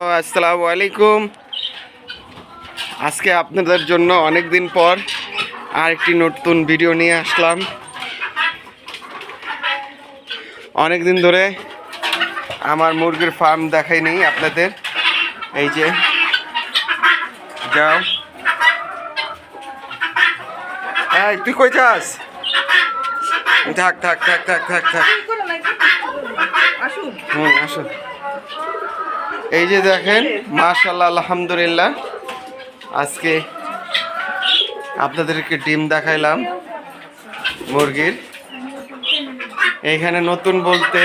আসসালামু আলাইকুম আজকে আপনাদের জন্য অনেক দিন পর আরেকটি নতুন ভিডিও নিয়ে আসলাম। অনেক দিন ধরে আমার মুরগির ফার্ম দেখাইনি আপনাদের। এই যে যাও। হ্যাঁ তুই কই যাস? থাক থাক থাক থাক থাক থাক। আসুন। হুম আসুন। এই যে দেখেন মাশাল্লাহ আলহামদুলিল্লাহ। আজকে আপনাদেরকে ডিম দেখাইলাম মুরগির। এইখানে নতুন বলতে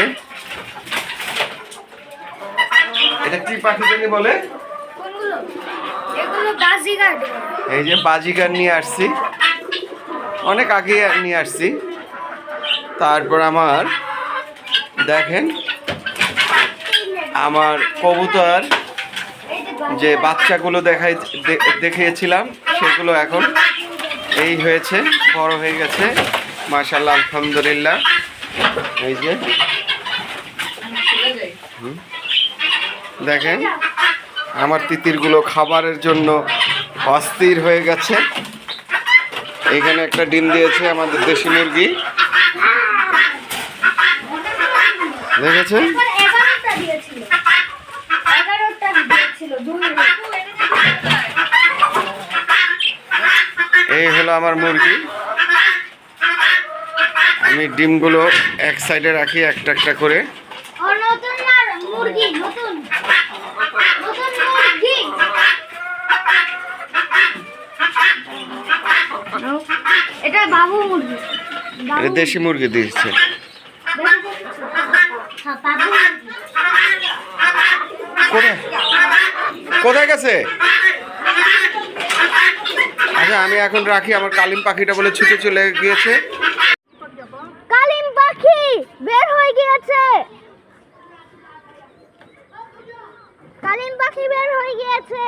এটা কি পাখি জানি বলে? এই যে বাজিগার নিয়ে আসছি। অনেক আগে নিয়ে আসছি। তারপর আমার দেখেন আমার কবুতর যে বাচ্চাগুলো দেখাই দেখিয়েছিলাম, সেগুলো এখন এই হয়েছে, বড় হয়ে গেছে। মাশাল্লাহ আলহামদুলিল্লাহ। এই যে। দেখেন, আমার তিতিরগুলো খাবারের জন্য অস্থির হয়ে গেছে। এখানে একটা ডিম দিয়েছে আমাদের দেশি মুরগি। দেখেছেন? এই হলো আমার মুরগি। আমি ডিমগুলো এক সাইডে রাখি একটা একটা করে। এটা বাবু মুরগি। এটা দেশি মুরগি দিয়েছে হ্যাঁ কোথায় গেছে? আচ্ছা আমি এখন রাখি আমার কালিম পাখিটা বলে ছুটে চলে গিয়েছে। কালিম পাখি বের হয়ে গিয়েছে। কালিম পাখি বের হয়ে গিয়েছে।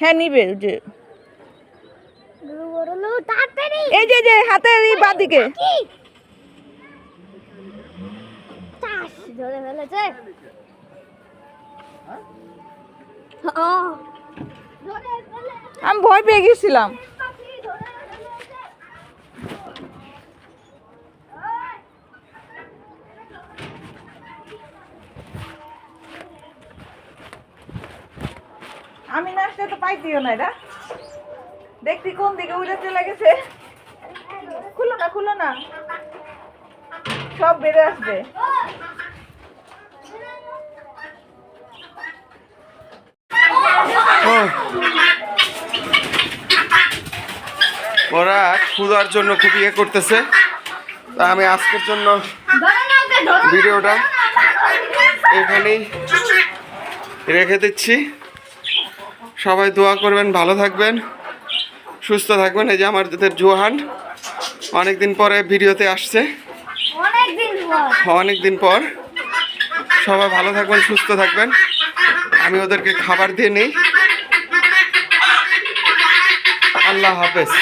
হ্যাঁ নিবে ওই যে। এই যে যে হাতের এই বাদিকে ধরে ফেলেছে। ভয় পেয়ে গেছিলাম। আমি নাচতে তো পাইতিও না। এটা দেখতি কোন দিকে উড়ে চলে গেছে। খুলো না খুলো না। সব বেড়ে আসবে। ও। ওরা ক্ষুধার জন্য খুব ইয়ে করতেছে। তা আমি আজকের জন্য ভিডিওটা এখানেই রেখে দিচ্ছি। সবাই দোয়া করবেন, ভালো থাকবেন, সুস্থ থাকবেন। এই যে আমার জোহান অনেক দিন পরে ভিডিওতে আসছে। অনেক দিন পর। সবাই ভালো থাকবেন, সুস্থ থাকবেন। আমি ওদেরকে খাবার দিয়ে নিই। আল্লাহ হাফেজ।